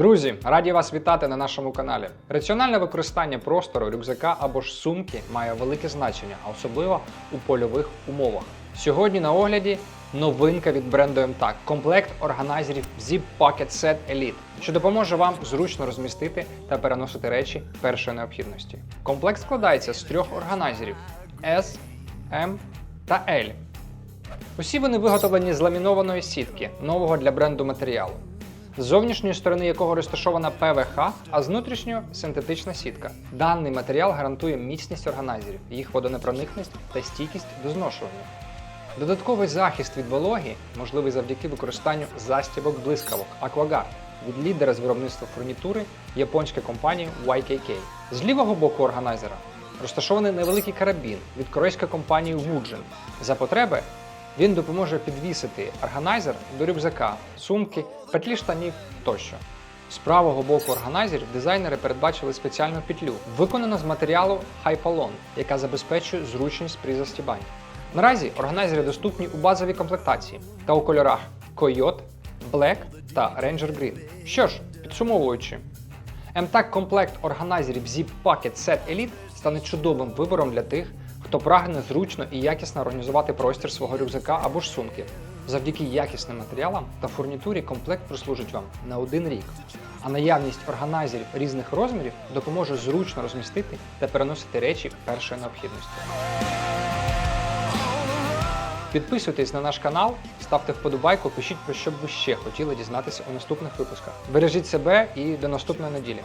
Друзі, раді вас вітати на нашому каналі. Раціональне використання простору, рюкзака або ж сумки має велике значення, а особливо у польових умовах. Сьогодні на огляді новинка від бренду MTAC – комплект органайзерів Zip Pocket Set Elite, що допоможе вам зручно розмістити та переносити речі першої необхідності. Комплект складається з трьох органайзерів S, M та L. Усі вони виготовлені з ламінованої сітки нового для бренду матеріалу, з зовнішньої сторони якого розташована ПВХ, а з внутрішньої синтетична сітка. Даний матеріал гарантує міцність органайзерів, їх водонепроникність та стійкість до зношування. Додатковий захист від вологи можливий завдяки використанню застібок блискавок Aquaguard від лідера з виробництва фурнітури японської компанії YKK. З лівого боку органайзера розташований невеликий карабін від корейської компанії Woojin. За потреби він допоможе підвісити органайзер до рюкзака, сумки, петлі штанів тощо. З правого боку органайзерів дизайнери передбачили спеціальну петлю, виконану з матеріалу Hypalon, яка забезпечує зручність при застібанні. Наразі органайзери доступні у базовій комплектації та у кольорах Coyote, Black та Ranger Green. Що ж, підсумовуючи, MTAC комплект органайзерів Zip Pocket Set Elite стане чудовим вибором для тих, хто прагне зручно і якісно організувати простір свого рюкзака або ж сумки. Завдяки якісним матеріалам та фурнітурі комплект прослужить вам на один рік. А наявність органайзерів різних розмірів допоможе зручно розмістити та переносити речі першої необхідності. Підписуйтесь на наш канал, ставте вподобайку, пишіть про що б ви ще хотіли дізнатися у наступних випусках. Бережіть себе і до наступної неділі.